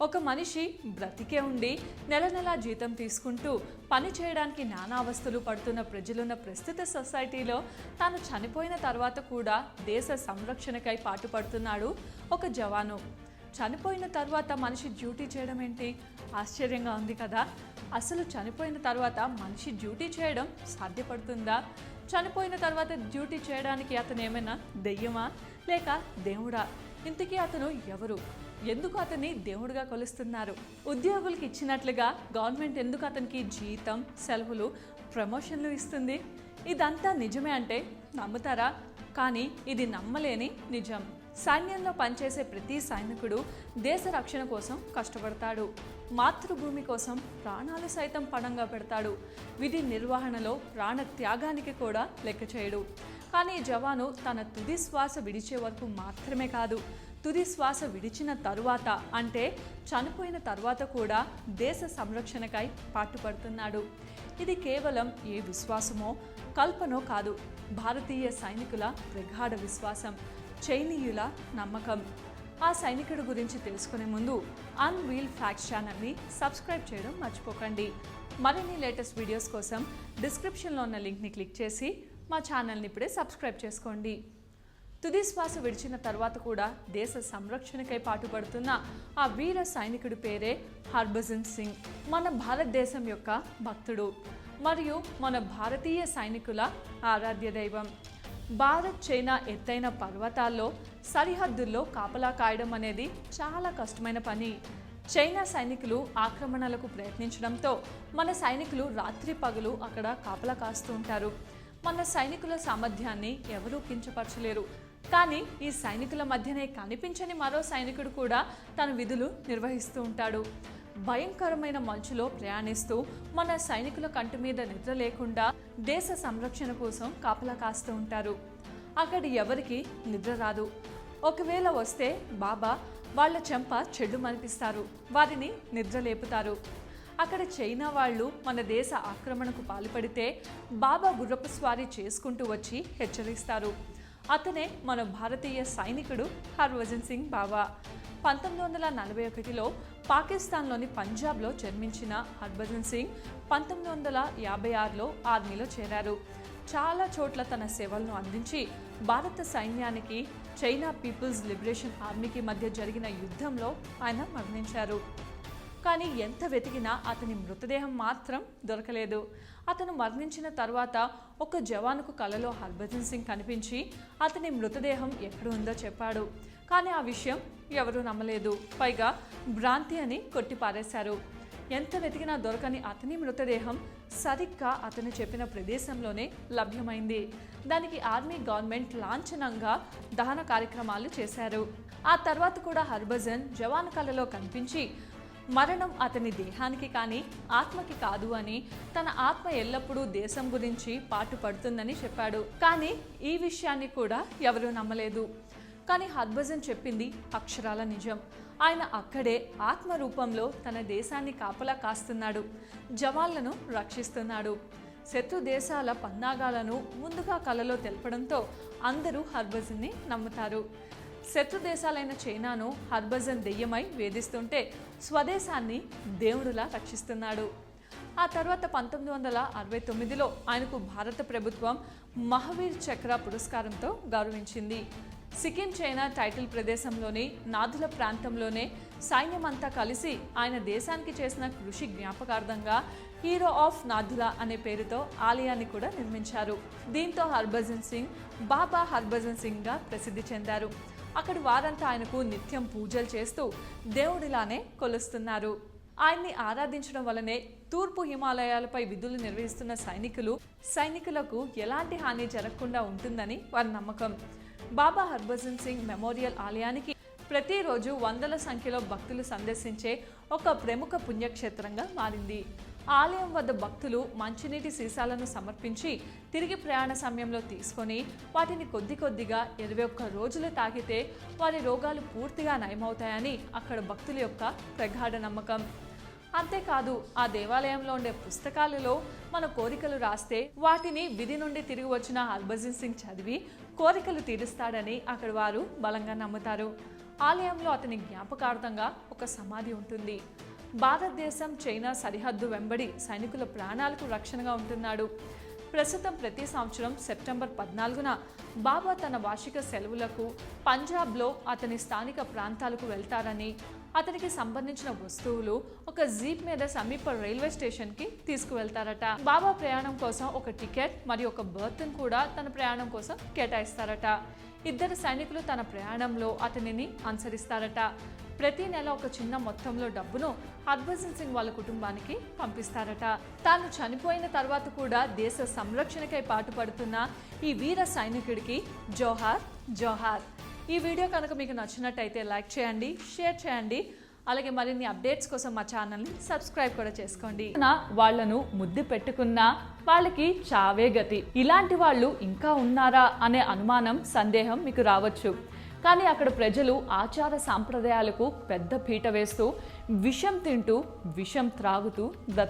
ఒక మనిషి బ్రతికే ఉండి నెల నెలా జీతం తీసుకుంటూ పని చేయడానికి నానా అవస్థలు పడుతున్న ప్రజలున్న ప్రస్తుత సొసైటీలో తాను చనిపోయిన తర్వాత కూడా దేశ సంరక్షణకై పాటుపడుతున్నాడు ఒక జవాను. చనిపోయిన తర్వాత మనిషి డ్యూటీ చేయడం ఏంటి? ఆశ్చర్యంగా ఉంది కదా. అసలు చనిపోయిన తర్వాత మనిషి డ్యూటీ చేయడం సాధ్యపడుతుందా? చనిపోయిన తర్వాత డ్యూటీ చేయడానికి అతను ఏమైనా దెయ్యమా? లేక దేవుడా? ఇంతకీ అతను ఎవరు? ఎందుకు అతన్ని దేవుడిగా కొలుస్తున్నారు? ఉద్యోగులకి ఇచ్చినట్లుగా గవర్నమెంట్ ఎందుకు అతనికి జీతం సెలవులు ప్రమోషన్లు ఇస్తుంది? ఇదంతా నిజమే అంటే నమ్ముతారా? కానీ ఇది నమ్మలేని నిజం. సైన్యంలో పనిచేసే ప్రతి సైనికుడు దేశ రక్షణ కోసం కష్టపడతాడు. మాతృభూమి కోసం ప్రాణాలు సైతం పణంగా పెడతాడు. విధి నిర్వహణలో ప్రాణ త్యాగానికి కూడా లెక్క చేయడు. కానీ జవాను తన తుది శ్వాస విడిచే వరకు మాత్రమే కాదు తుది శ్వాస విడిచిన తరువాత అంటే చనిపోయిన తర్వాత కూడా దేశ సంరక్షణకై పాటుపడుతున్నాడు. ఇది కేవలం ఏ విశ్వాసమో కల్పనో కాదు భారతీయ సైనికుల ప్రగాఢ విశ్వాసం. చైనీయుల నమ్మకం. ఆ సైనికుడి గురించి తెలుసుకునే ముందు అన్ వీల్ ఛానల్ని సబ్స్క్రైబ్ చేయడం మర్చిపోకండి. మరిన్ని లేటెస్ట్ వీడియోస్ కోసం డిస్క్రిప్షన్లో ఉన్న లింక్ని క్లిక్ చేసి మా ఛానల్ని ఇప్పుడే సబ్స్క్రైబ్ చేసుకోండి. తుది శ్వాస విడిచిన తర్వాత కూడా దేశ సంరక్షణకై పాటుపడుతున్న ఆ వీర సైనికుడి పేరే హర్భజన్ సింగ్ మన భారతదేశం యొక్క భక్తుడు మరియు మన భారతీయ సైనికుల ఆరాధ్య దైవం. భారత్ చైనా ఎత్తైన పర్వతాల్లో సరిహద్దుల్లో కాపలా కాయడం అనేది చాలా కష్టమైన పని. చైనా సైనికులు ఆక్రమణలకు ప్రయత్నించడంతో మన సైనికులు రాత్రి పగలు అక్కడ కాపలా కాస్తూ ఉంటారు. మన సైనికుల సామర్థ్యాన్ని ఎవరూ కించపరచలేరు. కానీ ఈ సైనికుల మధ్యనే కనిపించని మరో సైనికుడు కూడా తన విధులు నిర్వహిస్తూ ఉంటాడు. భయంకరమైన మంచులో ప్రయాణిస్తూ మన సైనికుల కంటి మీద నిద్ర లేకుండా దేశ సంరక్షణ కోసం కాపలా కాస్తూ ఉంటారు. అక్కడ ఎవరికి నిద్ర రాదు. ఒకవేళ వస్తే బాబా వాళ్ళ చెంప చెడు మనిపిస్తారు. వారిని నిద్ర లేపుతారు. అక్కడ చైనా వాళ్ళు మన దేశ ఆక్రమణకు పాల్పడితే బాబా గుర్రపు స్వారీ చేసుకుంటూ వచ్చి హెచ్చరిస్తారు. అతనే మన భారతీయ సైనికుడు హర్భజన్ సింగ్ బాబా. పంతొమ్మిది వందల నలభై ఒకటిలో పాకిస్తాన్లోని పంజాబ్లో జన్మించిన హర్భజన్ సింగ్ పంతొమ్మిది వందల యాభై ఆరులో ఆర్మీలో చేరారు. చాలా చోట్ల తన సేవలను అందించి భారత సైన్యానికి చైనా పీపుల్స్ లిబరేషన్ ఆర్మీకి మధ్య జరిగిన యుద్ధంలో ఆయన మరణించారు. కానీ ఎంత వెతికినా అతని మృతదేహం మాత్రం దొరకలేదు. అతను మరణించిన తర్వాత ఒక జవానుకు కలలో హర్భజన్ సింగ్ కనిపించి అతని మృతదేహం ఎక్కడ ఉందో చెప్పాడు. కానీ ఆ విషయం ఎవరూ నమ్మలేదు. పైగా భ్రాంతి అని కొట్టిపారేశారు. ఎంత వెతికినా దొరకని అతని మృతదేహం సరిగ్గా అతను చెప్పిన ప్రదేశంలోనే లభ్యమైంది. దానికి ఆర్మీ గవర్నమెంట్ లాంఛనంగా దహన కార్యక్రమాలు చేశారు. ఆ తర్వాత కూడా హర్భజన్ జవాన్ కళలో కనిపించి మరణం అతని దేహానికి కానీ ఆత్మకి కాదు అని తన ఆత్మ ఎల్లప్పుడూ దేశం గురించి పాటు పడుతుందని చెప్పాడు. కానీ ఈ విషయాన్ని కూడా ఎవరూ నమ్మలేదు. కానీ హర్భజన్ చెప్పింది అక్షరాల నిజం. ఆయన అక్కడే ఆత్మ రూపంలో తన దేశాన్ని కాపలా కాస్తున్నాడు. జవాన్లను రక్షిస్తున్నాడు. శత్రు దేశాల పన్నాగాలను ముందుగా కలలో తెలపడంతో అందరూ హర్భజన్ని నమ్ముతారు. శత్రు దేశాలైన చైనాను హర్భజన్ దెయ్యమై వేధిస్తుంటే స్వదేశాన్ని దేవుడులా రక్షిస్తున్నాడు. ఆ తర్వాత పంతొమ్మిది వందల అరవై తొమ్మిదిలో ఆయనకు భారత ప్రభుత్వం మహావీర్ చక్ర పురస్కారంతో గౌరవించింది. సిక్కిం చైనా టైటిల్ ప్రదేశంలోని నాథుల ప్రాంతంలోనే సైన్యమంతా కలిసి ఆయన దేశానికి చేసిన కృషి జ్ఞాపకార్థంగా హీరో ఆఫ్ నాథుల అనే పేరుతో ఆలయాన్ని కూడా నిర్మించారు. దీంతో హర్భజన్ సింగ్ బాబా హర్భజన్ సింగ్గా ప్రసిద్ధి చెందారు. అక్కడి వారంతా ఆయనకు నిత్యం పూజలు చేస్తూ దేవుడిలానే కొలుస్తున్నారు. ఆయన్ని ఆరాధించడం వల్లనే తూర్పు హిమాలయాలపై విధులు నిర్వహిస్తున్న సైనికులు సైనికులకు ఎలాంటి హాని జరగకుండా ఉంటుందని వారి నమ్మకం. బాబా హర్భజన్ సింగ్ మెమోరియల్ ఆలయానికి ప్రతిరోజు వందల సంఖ్యలో భక్తులు సందర్శించే ఒక ప్రముఖ పుణ్యక్షేత్రంగా మారింది. ఆలయం వద్ద భక్తులు మంచినీటి సీసాలను సమర్పించి తిరిగి ప్రయాణ సమయంలో తీసుకొని వాటిని కొద్ది కొద్దిగా ఇరవై ఒక్క రోజులు తాగితే వారి రోగాలు పూర్తిగా నయమవుతాయని అక్కడ భక్తుల యొక్క ప్రగాఢ నమ్మకం. అంతేకాదు ఆ దేవాలయంలో ఉండే పుస్తకాలలో మన కోరికలు రాస్తే వాటిని విధి నుండి తిరిగి వచ్చిన హర్భజన్ సింగ్ చదివి కోరికలు తీరుస్తాడని అక్కడ వారు బలంగా నమ్ముతారు. ఆలయంలో అతని జ్ఞాపకార్థంగా ఒక సమాధి ఉంటుంది. భారతదేశం చైనా సరిహద్దు వెంబడి సైనికుల ప్రాణాలకు రక్షణగా ఉంటున్నాడు. ప్రస్తుతం ప్రతి సంవత్సరం సెప్టెంబర్ పద్నాలుగున బాబా తన వార్షిక సెలవులకు పంజాబ్లో అతని స్థానిక ప్రాంతాలకు వెళ్తారని అతనికి సంబంధించిన వస్తువులు ఒక జీప్ మీద సమీప రైల్వే స్టేషన్కి తీసుకువెళ్తారట. బాబా ప్రయాణం కోసం ఒక టికెట్ మరియు ఒక బర్త్ను కూడా తన ప్రయాణం కోసం కేటాయిస్తారట. ఇద్దరు సైనికులు తన ప్రయాణంలో అతనిని అనుసరిస్తారట. ప్రతి నెల ఒక చిన్న మొత్తంలో డబ్బును హర్భజన్ సింగ్ వాళ్ళ కుటుంబానికి పంపిస్తారట. తాను చనిపోయిన తర్వాత కూడా దేశ సంరక్షణకై పాటుపడుతున్న ఈ వీర సైనికుడికి జోహార్ జోహార్. ఈ వీడియో కనుక మీకు నచ్చినట్టయితే లైక్ చేయండి షేర్ చేయండి. అలాగే మరిన్ని అప్డేట్స్ కోసం మా ఛానల్ని సబ్స్క్రైబ్ కూడా చేసుకోండి. నా వాళ్ళను ముద్దు పెట్టుకున్నా వాళ్ళకి చావే గతి. ఇలాంటి వాళ్ళు ఇంకా ఉన్నారా అనే అనుమానం సందేహం మీకు రావచ్చు. కానీ అక్కడ ప్రజలు ఆచార సాంప్రదాయాలకు పెద్ద పీట వేస్తూ విషం తింటూ విషం త్రాగుతూ బ్రతుకు